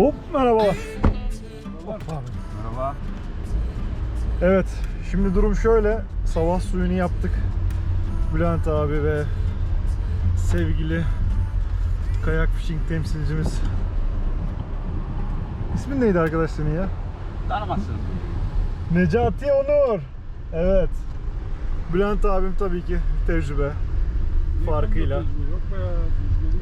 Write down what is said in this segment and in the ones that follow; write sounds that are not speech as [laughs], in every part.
Hop merhabalar. Merhaba. Evet şimdi durum şöyle. Sabah suyunu yaptık. Bülent abi ve sevgili kayak fishing temsilcimiz. İsmin neydi arkadaş senin ya? Tanımazsın. Necati Onur. Evet. Bülent abim tabii ki tecrübe farkıyla.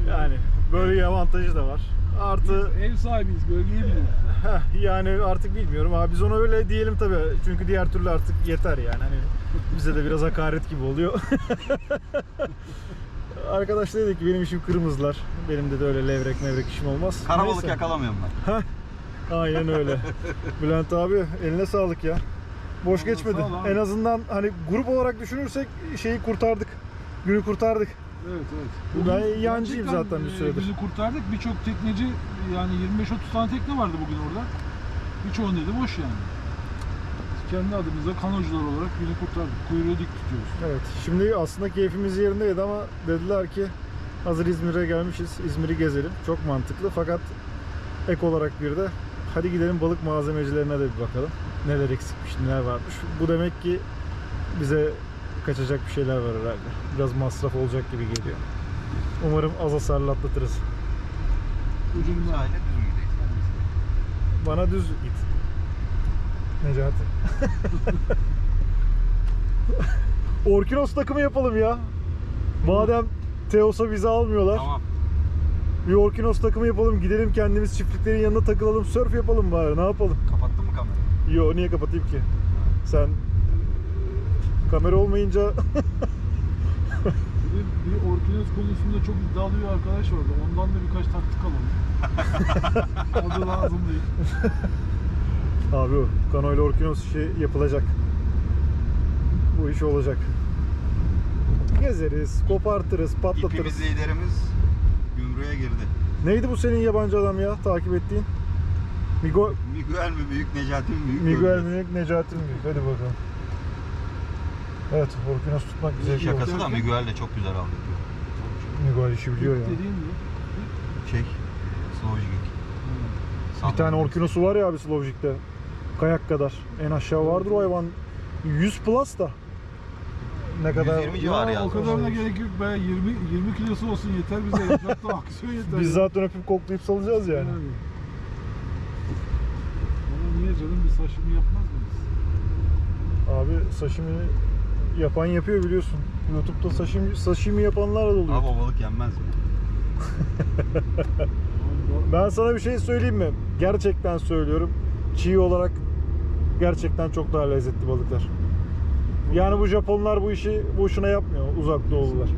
Yani böyle bir avantajı da var. Artı Ev sahibiyiz. Bölgeyi biliyoruz. [laughs] Heh, yani artık bilmiyorum abi biz ona öyle diyelim tabii. Çünkü diğer türlü artık yeter yani. Hani bize de biraz hakaret gibi oluyor. [laughs] Arkadaş dedi ki benim işim kırmızılar. Benim de, de öyle levrek mevrek işim olmaz. Karabalık Neyse. yakalamıyorum ben. Aynen öyle. [laughs] Bülent abi eline sağlık ya. Boş Vallahi geçmedi. sağ ol abi. En azından hani grup olarak düşünürsek şeyi kurtardık. Günü kurtardık. Evet evet. Ben Bugün yancıyım gerçekten, zaten bir e, süredir. Bizi kurtardık. Birçok tekneci yani 25-30 tane tekne vardı bugün orada. Birçoğunda da boş yani. Biz kendi adımıza kanocular olarak günü kurtardık. Kuyruğu dik tutuyoruz. Evet. Şimdi aslında keyfimiz yerindeydi ama dediler ki hazır İzmir'e gelmişiz. İzmir'i gezelim. Çok mantıklı fakat ek olarak bir de hadi gidelim balık malzemecilerine de bir bakalım. Neler eksikmiş, neler varmış. Bu demek ki bize kaçacak bir şeyler var herhalde. Biraz masraf olacak gibi geliyor. Umarım az hasarlı atlatırız. Ucunda. Düz gideceksin? Bana düz git. Necati. [laughs] Orkinos takımı yapalım ya. Madem Teos'a vize almıyorlar. Tamam. Bir Orkinos takımı yapalım. Gidelim kendimiz çiftliklerin yanında takılalım. Surf yapalım bari. Ne yapalım? Kapattın mı kamerayı? Yo niye kapatayım ki? Sen kamera olmayınca Bir, bir orkinos konusunda çok iddialı bir arkadaş vardı. Ondan da birkaç taktik alalım. [laughs] o da lazım değil. abi o kanoyla Orkinos işi yapılacak. Bu iş olacak. Gezeriz, kopartırız, patlatırız. İpimiz liderimiz gümrüğe girdi. Neydi bu senin yabancı adam ya takip ettiğin? Migo, Miguel mi büyük, Necati mi büyük? Miguel göreceğiz. Münik, Necati Münik. Hadi bakalım. Evet, Orkinos tutmak oldu. Şakası da Miguel de çok güzel aldı. Miguel işi biliyor ya. Dediğin mi? Şey, slow jig. Bir tane Orkinos'u var ya abi Slovjik'te. Kayak kadar. En aşağı vardır o hayvan. 100 plus da. Ne kadar? 120 civarı Ya, o yazmış. kadar da gerek yok be. 20 20 kilosu olsun yeter bize. [laughs] Da aksiyon yeter. Biz zaten öpüp koklayıp salacağız yani. Yani. Ama niye canım bir saçımı yapmaz mıyız? Abi sashimi yapan yapıyor biliyorsun. YouTube'da sashimi, sashimi yapanlar da oluyor. Abi o balık yenmez mi? [laughs] Ben sana bir şey söyleyeyim mi? Gerçekten söylüyorum. Çiğ olarak gerçekten çok daha lezzetli balıklar. Yani bu Japonlar bu işi boşuna yapmıyor. Uzak doğulular.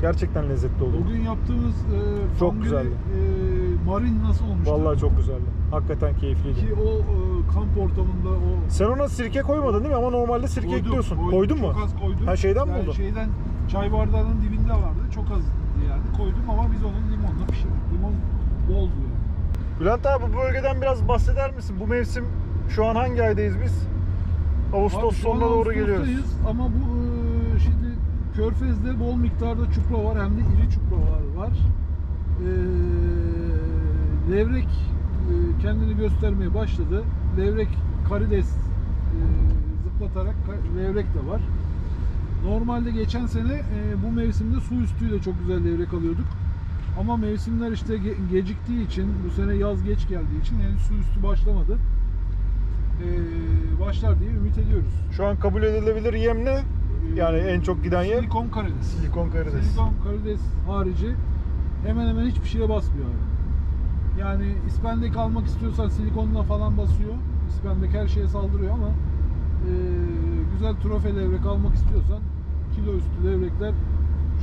Gerçekten lezzetli oluyor. Bugün yaptığımız e, Çok güzeldi. E, marin nasıl olmuştu? Vallahi çok güzeldi. Hakikaten keyifliydi. Ki o e, kamp ortamında o Sen ona sirke koymadın değil mi? Ama normalde sirke Koydum, ekliyorsun. koydum, Koydun mu? Çok az koydum. Ha, şeyden mi yani oldu? Şeyden çay bardağının dibinde vardı. Çok az yani koydum ama biz onun limonla pişirdik. Limon boldu yani. Bülent abi bu bölgeden biraz bahseder misin? Bu mevsim şu an hangi aydayız biz? Ağustos Abi sonuna doğru geliyoruz. Ama bu e, şimdi Körfez'de bol miktarda çupra var hem de iri çupralar var. E, levrek e, kendini göstermeye başladı. Levrek karides e, zıplatarak levrek de var. Normalde geçen sene e, bu mevsimde su üstüyle çok güzel levrek alıyorduk. Ama mevsimler işte ge- geciktiği için, bu sene yaz geç geldiği için henüz su üstü başlamadı. E, başlar diye ümit ediyoruz. Şu an kabul edilebilir yem ne? Yani en çok giden yem Silikon karides. silikon karides. Silikon karides harici hemen hemen hiçbir şeye basmıyor abi. Yani ispendek almak istiyorsan silikonla falan basıyor. İspendek her şeye saldırıyor ama e, güzel trofe levrek almak istiyorsan kilo üstü levrekler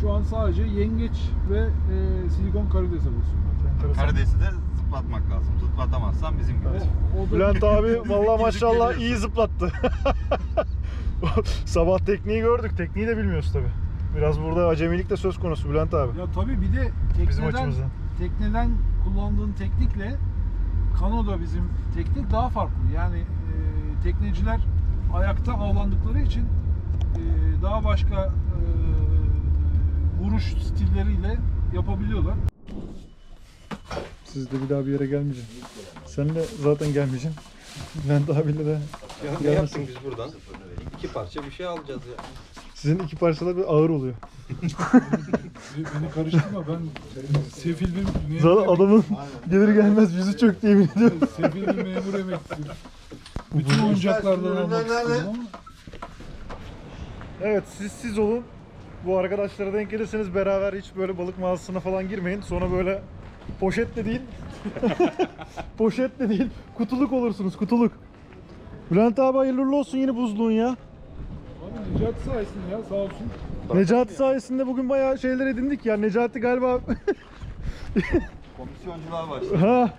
Şu an sadece yengeç ve e, silikon karides alıyorsun. Enteresan. Karidesi de zıplatmak lazım. Zıplatamazsan bizim gibi. O da Bülent abi [laughs] vallahi maşallah iyi zıplattı. [laughs] Sabah tekniği gördük. Tekniği de bilmiyoruz tabi. Biraz burada acemilik de söz konusu Bülent abi. Ya tabii bir de Bizim tekneden, açımızdan. tekneden kullandığın teknikle kanoda bizim teknik daha farklı. Yani e, tekneciler ayakta avlandıkları için e, daha başka e, vuruş stilleriyle yapabiliyorlar. Siz de bir daha bir yere gelmeyeceksin. Sen de zaten gelmeyeceksin. Bülent abiyle de Ya Gelmesin. ne yaptık biz buradan? İki parça bir şey alacağız ya. Sizin iki parçalar bir ağır oluyor. Beni karıştırma ben sefil bir Zaten adamın gelir gelmez yüzü çöktü yemin ediyorum. sefil bir memur emeklisi. Bütün oyuncaklardan almak istedim ama Evet siz siz olun. Bu arkadaşlara denk gelirseniz beraber hiç böyle balık mağazasına falan girmeyin. Sonra böyle poşet de değil. [laughs] poşet de değil. Kutuluk olursunuz kutuluk. Bülent abi hayırlı uğurlu olsun yeni buzluğun ya. Necati sayesinde ya sağ olsun. Necati sayesinde bugün bayağı şeyler edindik ya. Necati galiba [laughs] Komisyoncular başladı. ha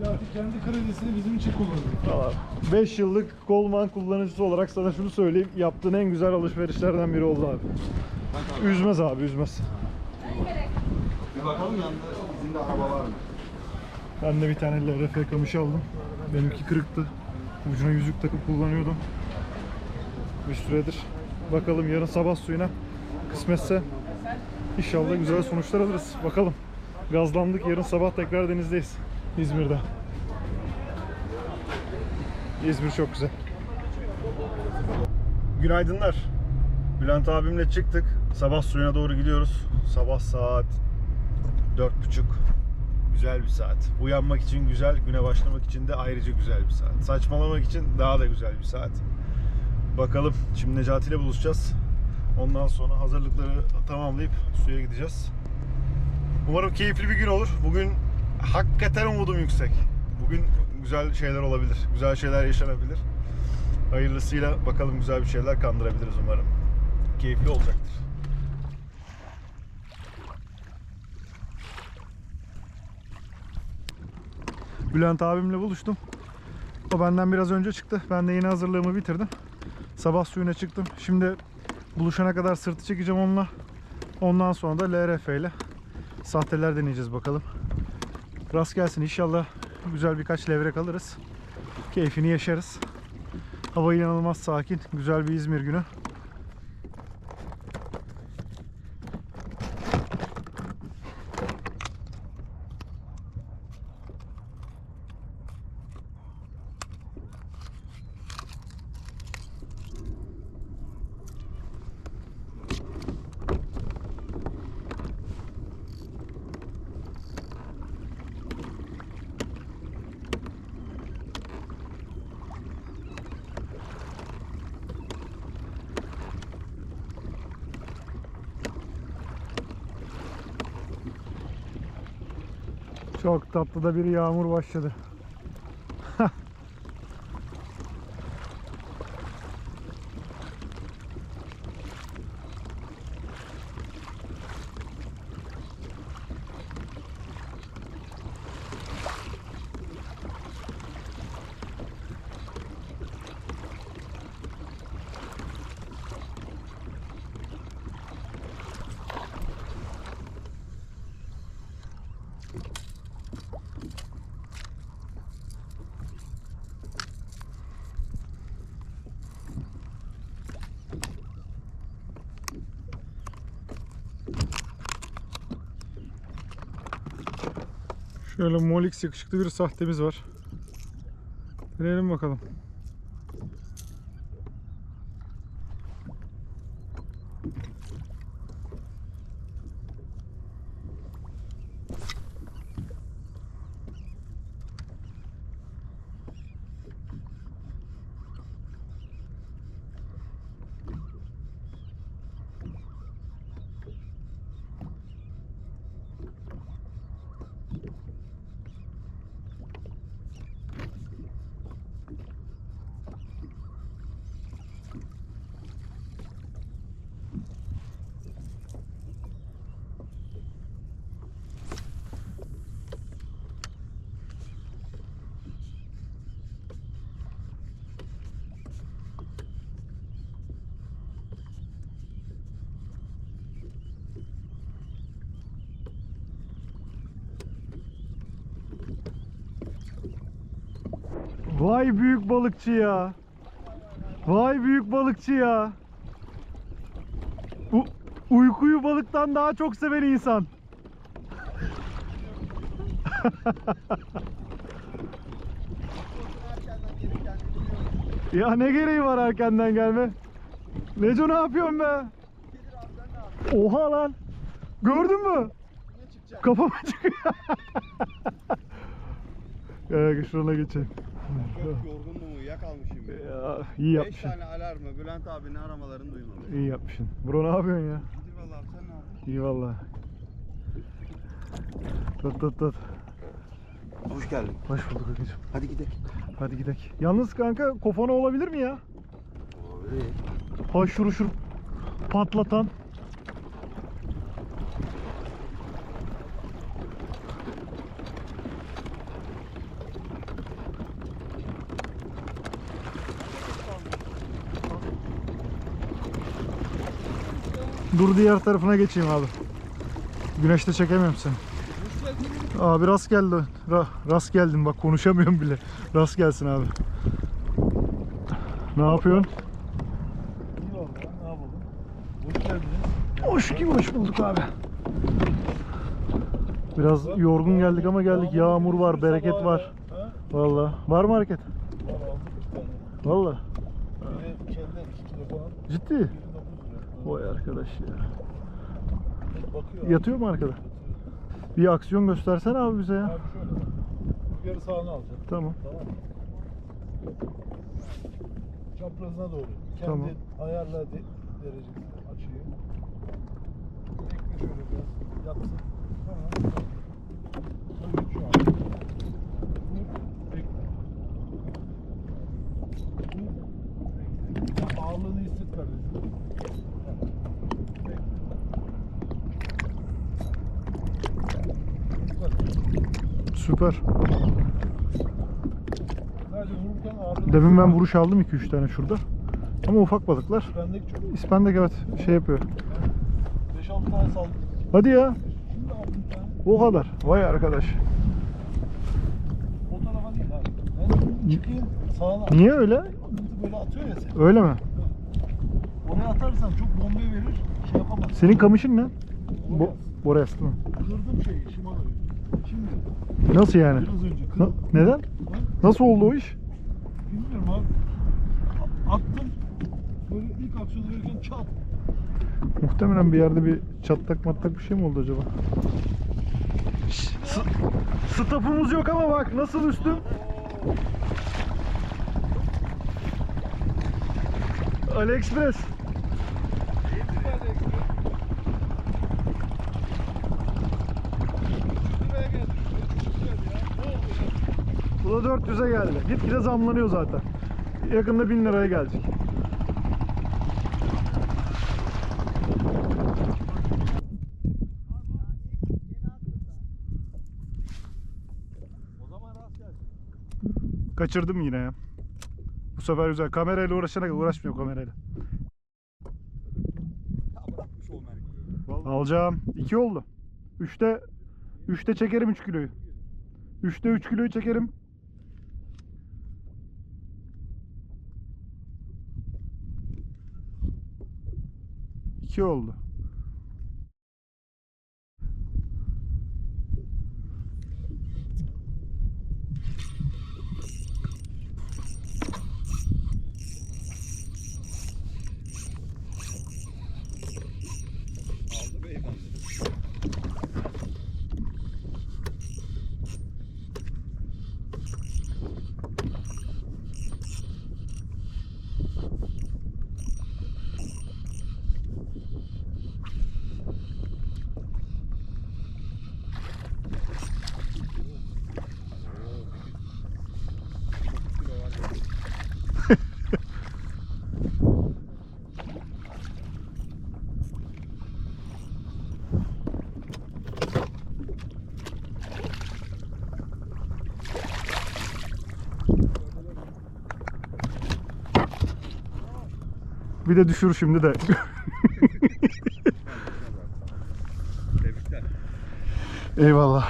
Necati kendi kredisini bizim için kullanıyor. 5 yıllık Coleman kullanıcısı olarak sana şunu söyleyeyim. Yaptığın en güzel alışverişlerden biri oldu abi. Üzmez abi üzmez. Bir bakalım yanında izinde araba var mı? Ben de bir tane LRF kamışı aldım. Benimki kırıktı. Ucuna yüzük takıp kullanıyordum. Bir süredir. Bakalım yarın sabah suyuna kısmetse inşallah güzel sonuçlar alırız. Bakalım. Gazlandık. Yarın sabah tekrar denizdeyiz. İzmir'de. İzmir çok güzel. Günaydınlar. Bülent abimle çıktık. Sabah suyuna doğru gidiyoruz. Sabah saat dört buçuk. Güzel bir saat. Uyanmak için güzel, güne başlamak için de ayrıca güzel bir saat. Saçmalamak için daha da güzel bir saat. Bakalım. Şimdi Necati ile buluşacağız. Ondan sonra hazırlıkları tamamlayıp suya gideceğiz. Umarım keyifli bir gün olur. Bugün hakikaten umudum yüksek. Bugün güzel şeyler olabilir. Güzel şeyler yaşanabilir. Hayırlısıyla bakalım güzel bir şeyler kandırabiliriz umarım. Keyifli olacaktır. Bülent abimle buluştum. O benden biraz önce çıktı. Ben de yeni hazırlığımı bitirdim. Sabah suyuna çıktım. Şimdi buluşana kadar sırtı çekeceğim onunla. Ondan sonra da LRF ile sahteler deneyeceğiz bakalım. Rast gelsin inşallah güzel birkaç levrek alırız. Keyfini yaşarız. Hava inanılmaz sakin. Güzel bir İzmir günü. Çok tatlı da bir yağmur başladı. Şöyle Molix yakışıklı bir sahtemiz var. Deneyelim bakalım. Vay büyük balıkçı ya. Vay büyük balıkçı ya. U- uykuyu balıktan daha çok seven insan. ya ne gereği var erkenden gelme? Neco ne yapıyorsun be? Oha lan. Gördün mü? Kafama çıkıyor. [laughs] Şurana geçelim. Çok yorgundum uyuyakalmışım. ya. Ya, iyi 5 yapmışsın. tane alarmı Bülent abinin aramalarını duymadım. İyi yapmışsın. Bro ne yapıyorsun ya? Vallahi abi, sen ne yapıyorsun? İyi valla. Tut tut tut. Hoş geldin. Hoş bulduk Akıcım. Hadi gidelim. Hadi gidelim. Yalnız kanka kofana olabilir mi ya? Abi. Haşır patlatan. Dur diğer tarafına geçeyim abi. Güneşte çekemiyorum seni. Abi rast geldi. Ra- rast geldin bak konuşamıyorum bile. Rast gelsin abi. Ne yapıyorsun? İyi oldu. Ne yapalım? Hoş geldiniz. Hoş gibi hoş bulduk abi. Biraz yorgun geldik ama geldik. Yağmur var, bereket var. Ha? Vallahi. Var mı hareket? Var aldık bir tane. Vallahi. Biri kelden 2 kilo falan. Ciddi. Biri 9 lira. Vay arkadaş ya. Bakıyor. Yatıyor mu arkada? Bir aksiyon göstersene abi bize ya. Abi şöyle. Rüzgarı sağına alacak. Tamam. Tamam mı? Çaprazına doğru. Kendi Tamam. ayarla de, derecesini açayım. Bekle şöyle biraz yatsın. Tamam. Evet şu an. Dur. Bekle. Dur. Bekle. Ya ağırlığını hisset kardeşim. Tamam. Bekle. Bu kadar. Süper. Demin ben vuruş aldım 2-3 tane şurada. Ama ufak balıklar. Bendeki çok. İspendek evet şey yapıyor. 5-6 tane saldım. Hadi ya. O kadar. Vay arkadaş. O tarafa değil abi. Ben çıkayım sağına. Niye öyle? Böyle atıyor ya seni. Öyle mi? Oraya atarsan çok bombe verir. Şey yapamaz. Senin kamışın ne? Bo Boreas. Boreas değil mi? Kırdım şeyi Shimano'yu. Nasıl yani? biraz önce Na- neden? Ha? Nasıl oldu o iş? Bilmiyorum abi. A- Attım. Böyle ilk aksiyonu verirken çat. Muhtemelen bir yerde bir çatlak matlak bir şey mi oldu acaba? Stopumuz yok ama bak nasıl üstüm. AliExpress. Şuraya geldi. Çok güzel ya. Ne oldu ya? Bu da 400'e geldi. Gitgide zamlanıyor zaten. Yakında 1000 liraya gelecek. Kaçırdım yine ya. Bu sefer güzel. Kamerayla uğraşana kadar uğraşmıyor kamerayla. Alacağım. 2 oldu. 3'te 3'te çekerim 3 kiloyu. 3'te 3 kiloyu çekerim. İki oldu. bir de düşür şimdi de. Eyvallah.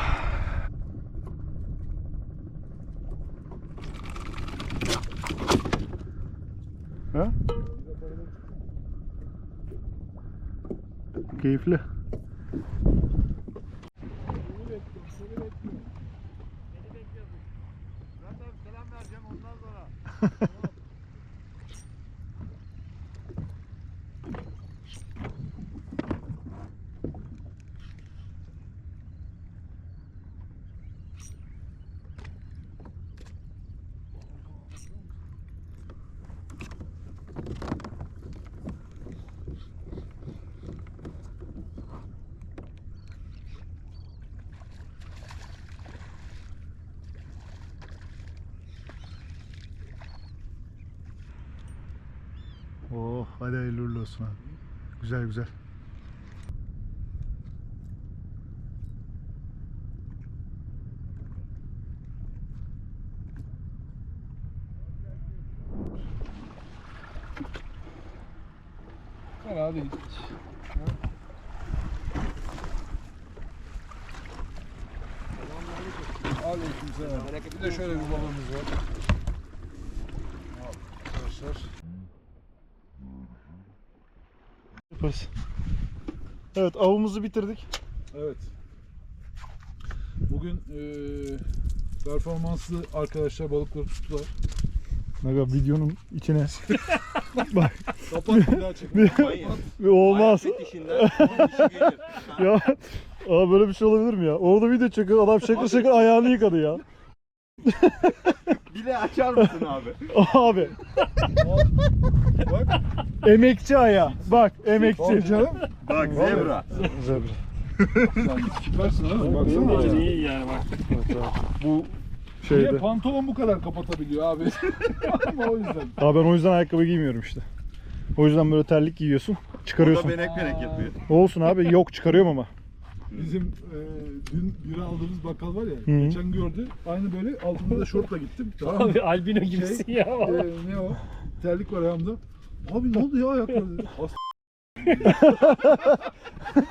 Ha? Keyifli. Selam vereceğim ondan. [laughs] olsun abi. Güzel güzel. Fena değil. Aleykümselam. Bir de şöyle bir balığımız var. Arkadaşlar. Yaparız. Evet avımızı bitirdik. Evet. Bugün eee performanslı arkadaşlar balıkları tuttular. Naga videonun içine [laughs] Kapat bir daha çekin. Hayır. Bir olmaz. Ayak fetişinden [laughs] onun işi gelir. ya Aa böyle bir şey olabilir mi ya? Orada video çekiyor adam şakır şakır ayağını yıkadı ya. Bile açar mısın abi? [laughs] Abi Bak. emekçi ayağı. Bak emekçi. canım. Bak zebra. Zebra. Süpersin abi. Baksana. İyi yani bak. Bu Niye şeyde. pantolon bu kadar kapatabiliyor abi? [laughs] Ama o yüzden. Abi ben o yüzden ayakkabı giymiyorum işte. O yüzden böyle terlik giyiyorsun. O da Çıkarıyorsun. benek benek yapıyor. Olsun abi yok çıkarıyorum ama. Bizim e, dün bira aldığımız bakkal var ya. Hı. Geçen gördü. Aynı böyle altımda da şortla gittim. [laughs] Tamam mı? Abi albino gibisin ya. E, ne o? Terlik var ayağımda. Abi ne oldu ya ayakları dedi. [laughs] As-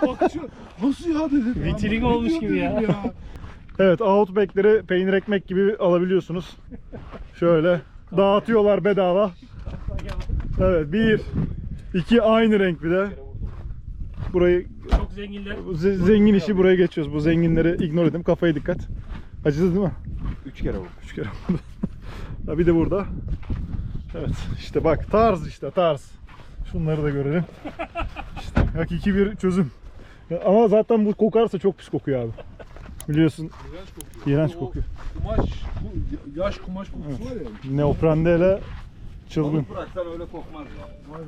Bakıyor. Nasıl ya dedi. Vitrin olmuş gibi ya. dedim Evet Outback'leri peynir ekmek gibi alabiliyorsunuz. Şöyle dağıtıyorlar bedava. Evet bir, iki aynı renk bir de. Burayı Çok zenginler. ze- zengin işi buraya geçiyoruz. Bu zenginleri ignore edin. Kafaya dikkat. Acıdı değil mi? Üç kere vur. Üç kere oldu. Ha, bir de burada. Evet işte bak tarz işte tarz. Şunları da görelim. İşte hakiki bir çözüm. Ya Ama zaten bu kokarsa çok pis kokuyor abi. Biliyorsun İğrenç kokuyor. İğrenç O kokuyor. Kumaş, bu yaş kumaş kokusu var ya. neoprendeyle çılgın. Balık bıraksan öyle kokmaz ya. Vay be.